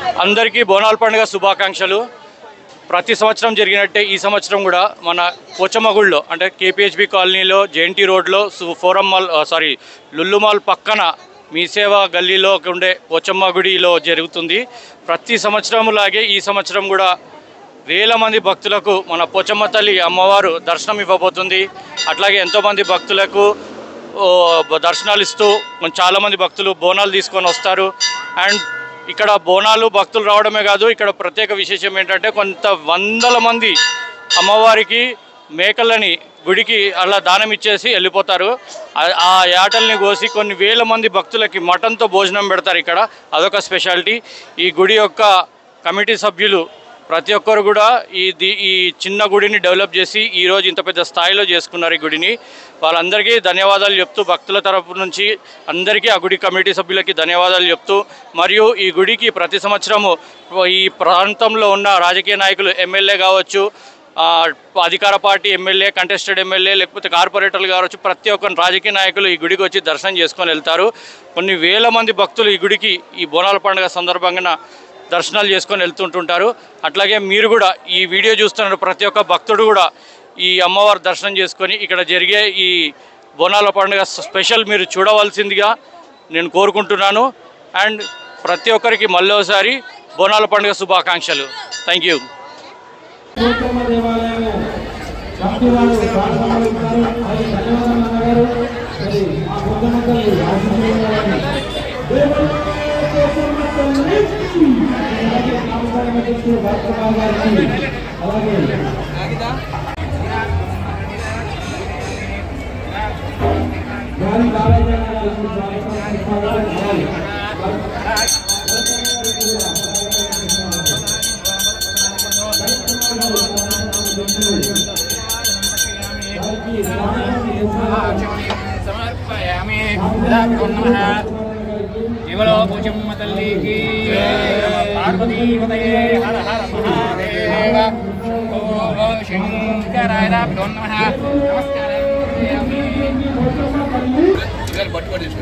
అందరికీ బోనాల పండుగ శుభాకాంక్షలు. ప్రతి సంవత్సరం జరిగినట్టే ఈ సంవత్సరం కూడా మన పోచమ్మగుడిలో అంటే కేపీహెచ్బి కాలనీలో జేఎన్టీ రోడ్లో సు- forum mall sorry Lulu mall పక్కన మీ సేవ గల్లీలో ఉండే పోచమ్మ గుడిలో జరుగుతుంది. ప్రతి సంవత్సరం లాగే ఈ సంవత్సరం కూడా వేల మంది భక్తులకు మన పోచమ్మ తల్లి అమ్మవారు దర్శనం ఇవ్వబోతుంది. అట్లాగే ఎంతోమంది భక్తులకు దర్శనాలు ఇస్తూ చాలామంది భక్తులు బోనాలు తీసుకొని వస్తారు. అండ్ ఇక్కడ బోనాలు భక్తులు రావడమే కాదు ఇక్కడ ప్రత్యేక విశేషం ఏంటంటే కొంత వందల మంది అమ్మవారికి మేకలని గుడికి అలా దానం ఇచ్చేసి వెళ్ళిపోతారు. ఆ- యాటల్ని కోసి కొన్ని వేల మంది భక్తులకి మటన్తో భోజనం పెడతారు ఇక్కడ. అదొక స్పెషాలిటీ. ఈ గుడి యొక్క కమిటీ సభ్యులు ప్రతి ఒక్కరు కూడా ఈ ఈ చిన్న గుడిని డెవలప్ చేసి ఈ రోజు ఇంత పెద్ద స్థాయిలో చేసుకున్నారు ఈ గుడిని. వాళ్ళందరికీ ధన్యవాదాలు చెప్తూ భక్తుల తరపు నుంచి అందరికీ ఆ గుడి కమిటీ సభ్యులకి ధన్యవాదాలు చెప్తూ మరియు ఈ గుడికి ప్రతి సంవత్సరము ఈ ప్రాంతంలో ఉన్న రాజకీయ నాయకులు ఎమ్మెల్యే కావచ్చు అధికార పార్టీ ఎమ్మెల్యే కంటెస్టెడ్ ఎమ్మెల్యే లేకపోతే కార్పొరేటర్లు కావచ్చు ప్రతి ఒక్క రాజకీయ నాయకులు ఈ గుడికి వచ్చి దర్శనం చేసుకొని వెళ్తారు. కొన్ని వేల మంది భక్తులు ఈ గుడికి ఈ బోనాల పండుగ సందర్భంగా దర్శనాలు చేసుకొని వెళ్తుంటుంటారు. అట్లాగే మీరు కూడా ఈ వీడియో చూస్తున్న ప్రతి ఒక్క భక్తుడు కూడా ఈ అమ్మవారి దర్శనం చేసుకొని ఇక్కడ జరిగే ఈ బోనాల పండుగ స్పెషల్ మీరు చూడవలసిందిగా నేను కోరుకుంటున్నాను. అండ్ ప్రతి ఒక్కరికి మళ్ళీ ఒకసారి బోనాల పండుగ శుభాకాంక్షలు. Thank you. అధ్యక్షుడు భరత్ గారికి అలాగే గాలి బాలయ్య గారికి बोलो भुजम तल्ली की पार्वती पतये हर हर महादेव। ओम शंकराय नमो नमः नमस्कार। इधर बटवड़े से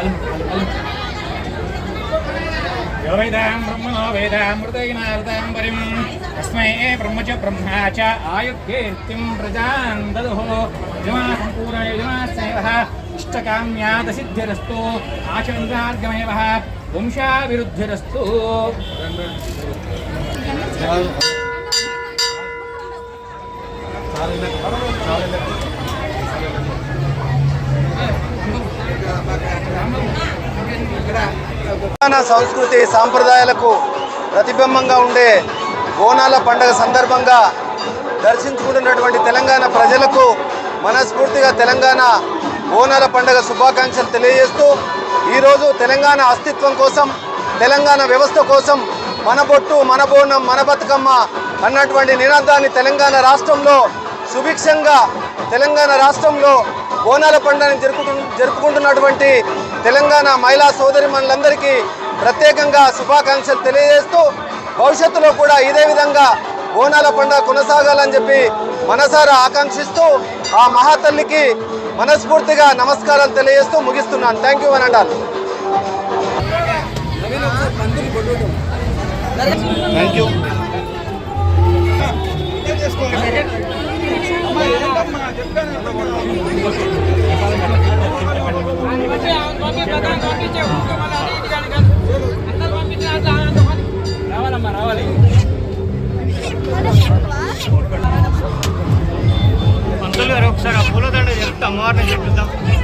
अल्लाह यो वेदां ब्रह्मणो वेदां मृतैनार्तां परिम् अस्मै ब्रह्म च ब्रह्मा च आयुर्कीर्तिं प्रजां ददुः यजमापूर्णयजमास्यैवः इष्टकाम्यादसिद्धिरस्तु आचन्द्रार्गमेवः वंशाभिरुद्धिरस्तु Thank you. తెలంగాణ సంస్కృతి సాంప్రదాయాలకు ప్రతిబింబంగా ఉండే బోనాల పండుగ సందర్భంగా దర్శించుకుంటున్నటువంటి తెలంగాణ ప్రజలకు మనస్ఫూర్తిగా తెలంగాణ బోనాల పండుగ శుభాకాంక్షలు తెలియజేస్తూ ఈరోజు తెలంగాణ అస్తిత్వం కోసం తెలంగాణ వ్యవస్థ కోసం మన బొట్టు మన బోనం మన బతుకమ్మ అన్నటువంటి నినాదాన్ని తెలంగాణ రాష్ట్రంలో సుభిక్షంగా తెలంగాణ రాష్ట్రంలో బోనాల పండుగను జరుపుకు జరుపుకుంటున్నటువంటి తెలంగాణ మహిళా సోదరిమణులందరికీ ప్రత్యేకంగా శుభాకాంక్షలు తెలియజేస్తూ భవిష్యత్తులో కూడా ఇదే విధంగా బోనాల పండుగ కొనసాగాలని చెప్పి మనసారా ఆకాంక్షిస్తూ ఆ మహాతల్లికి మనస్ఫూర్తిగా నమస్కారాలు తెలియజేస్తూ ముగిస్తున్నాను. థ్యాంక్ యూ అనండాలి థ్యాంక్ యూ చెప్తే అమ్మవారిని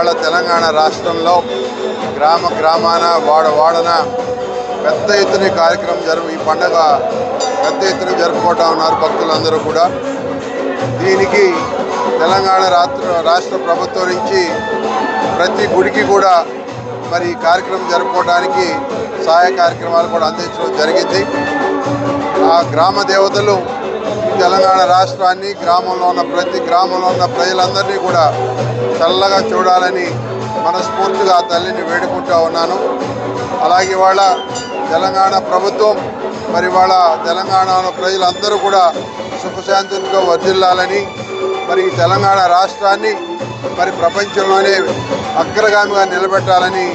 ఇవాళ తెలంగాణ రాష్ట్రంలో గ్రామ గ్రామాన వాడ వాడన పెద్ద ఎత్తున కార్యక్రమం జరుపు ఈ పండగ పెద్ద ఎత్తున జరుపుకుంటా ఉన్నారు భక్తులందరూ కూడా. దీనికి తెలంగాణ రాష్ట్ర రాష్ట్ర ప్రభుత్వం నుంచి ప్రతి గుడికి కూడా మరి ఈ కార్యక్రమం జరుపుకోవడానికి సహాయ కార్యక్రమాలు కూడా అందించడం జరిగింది. ఆ గ్రామ దేవతలు తెలంగాణ రాష్ట్రాన్ని గ్రామంలో ఉన్న ప్రతి గ్రామంలో ఉన్న ప్రజలందరినీ కూడా చల్లగా చూడాలని మనస్ఫూర్తిగా ఆ తల్లిని వేడుకుంటా ఉన్నాను. అలాగే వాళ్ళ తెలంగాణ ప్రభుత్వం మరి వాళ్ళ తెలంగాణలో ప్రజలందరూ కూడా సుఖశాంతులతో వర్ధిల్లాలని మరి తెలంగాణ రాష్ట్రాన్ని మరి ప్రపంచంలోనే అగ్రగామిగా నిలబెట్టాలని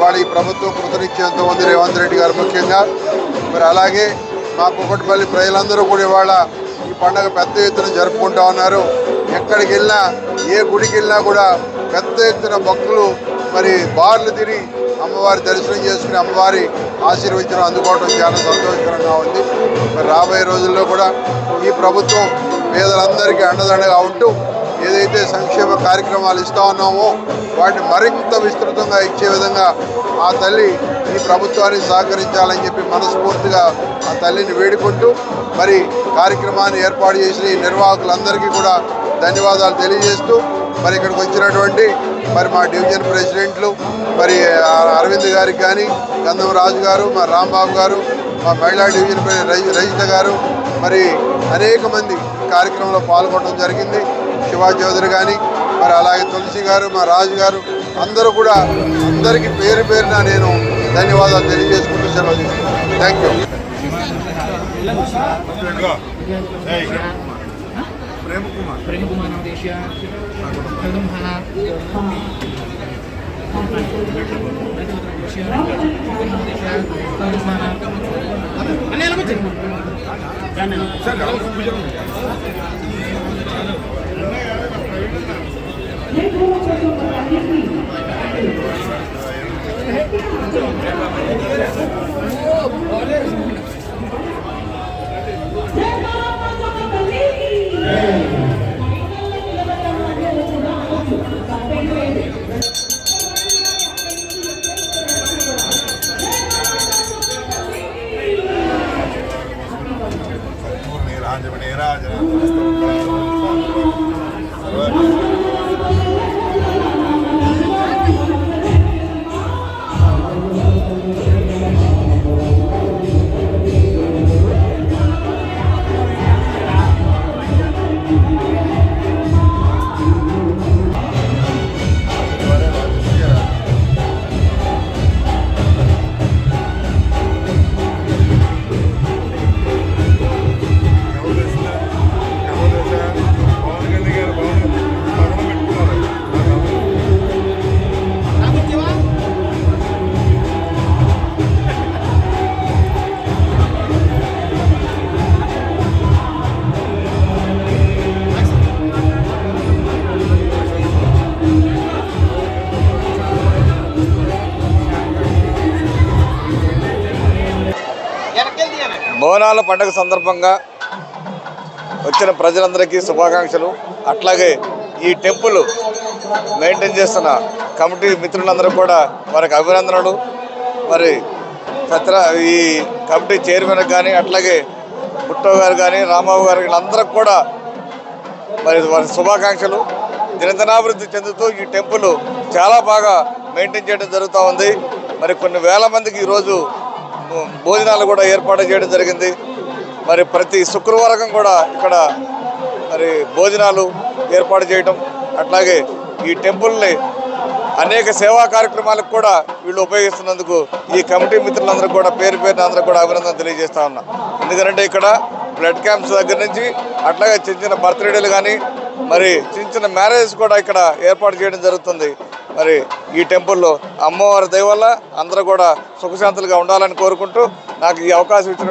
వాళ్ళ ఈ ప్రభుత్వం కృతనిశ్చయంతో ఉంది. రేవంత్ రెడ్డి గారు ముఖ్యంగా. మరి అలాగే మా కుకట్పల్లి ప్రజలందరూ కూడా ఇవాళ పండగ పెద్ద ఎత్తున జరుపుకుంటా ఉన్నారు. ఎక్కడికి వెళ్ళినా ఏ గుడికి వెళ్ళినా కూడా పెద్ద ఎత్తున భక్తులు మరి బార్లు తిరిగి అమ్మవారి దర్శనం చేసుకుని అమ్మవారి ఆశీర్వచనం అందుకోవడం చాలా సంతోషకరంగా ఉంది. మరి రాబోయే రోజుల్లో కూడా ఈ ప్రభుత్వం పేదలందరికీ అండదండగా ఉంటూ ఏదైతే సంక్షేమ కార్యక్రమాలు ఇస్తా ఉన్నామో వాటిని మరింత విస్తృతంగా ఇచ్చే విధంగా ఆ తల్లి ఈ ప్రభుత్వానికి సహకరించాలని చెప్పి మనస్ఫూర్తిగా ఆ తల్లిని వేడుకుంటూ మరి కార్యక్రమాన్ని ఏర్పాటు చేసిన ఈ నిర్వాహకులందరికీ కూడా ధన్యవాదాలు తెలియజేస్తూ మరి ఇక్కడికి వచ్చినటువంటి మరి మా డివిజన్ ప్రెసిడెంట్లు మరి అరవింద్ గారికి కానీ గంధం రాజు గారు మా రాంబాబు గారు మా మహిళా డివిజన్ రజిత గారు మరి అనేక మంది కార్యక్రమంలో పాల్గొనడం జరిగింది. శివా చౌదరి కానీ మరి అలాగే తులసి గారు మా రాజు గారు అందరూ కూడా అందరికీ పేరు పేరున నేను ధన్యవాదాలు తెలియజేసుకుంటూ సెలవు తీసుకుంటాను థ్యాంక్ యూ ప్రేమ కుమార్ ஆஞ்சபடி ராஜரா బోనాల పండుగ సందర్భంగా వచ్చిన ప్రజలందరికీ శుభాకాంక్షలు. అట్లాగే ఈ టెంపుల్ మెయింటైన్ చేస్తున్న కమిటీ మిత్రులందరూ కూడా వారికి అభినందనలు. మరి సత్య ఈ కమిటీ చైర్మన్ కానీ అట్లాగే బుట్టో గారు కానీ రాంబాబు గారు వీళ్ళందరికి కూడా మరి వారి శుభాకాంక్షలు. దినదినాభివృద్ధి చెందుతూ ఈ టెంపుల్ చాలా బాగా మెయింటైన్ చేయడం జరుగుతూ ఉంది. మరి కొన్ని వేల మందికి ఈరోజు భోజనాలు కూడా ఏర్పాటు చేయడం జరిగింది. మరి ప్రతి శుక్రవారం కూడా ఇక్కడ మరి భోజనాలు ఏర్పాటు చేయటం అట్లాగే ఈ టెంపుల్ని అనేక సేవా కార్యక్రమాలకు కూడా వీళ్ళు ఉపయోగిస్తున్నందుకు ఈ కమిటీ మిత్రులందరూ కూడా పేరు పేరున అందరూ కూడా అభినందన తెలియజేస్తా ఉన్నా. ఎందుకంటే ఇక్కడ బ్లడ్ క్యాంప్స్ దగ్గర నుంచి అట్లాగే చిన్న చిన్న బర్త్డేలు కానీ మరి చిన్న చిన్న మ్యారేజెస్ కూడా ఇక్కడ ఏర్పాటు చేయడం జరుగుతుంది. మరి ఈ టెంపుల్లో అమ్మవారి దయ వల్ల అందరూ కూడా సుఖశాంతులుగా ఉండాలని కోరుకుంటూ నాకు ఈ అవకాశం ఇచ్చిన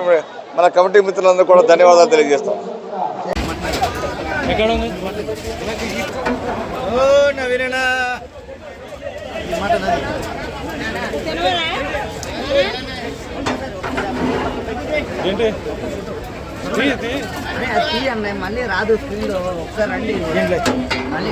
మన కమిటీ మిత్రులందరూ కూడా ధన్యవాదాలు తెలియజేస్తాం. మళ్ళీ రాదు స్క్రీన్లో ఒకసారి రండి. మళ్ళీ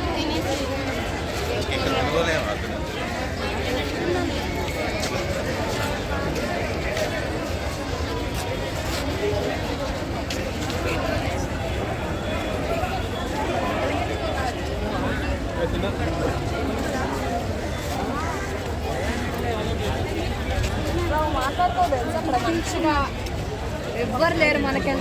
అక్కడ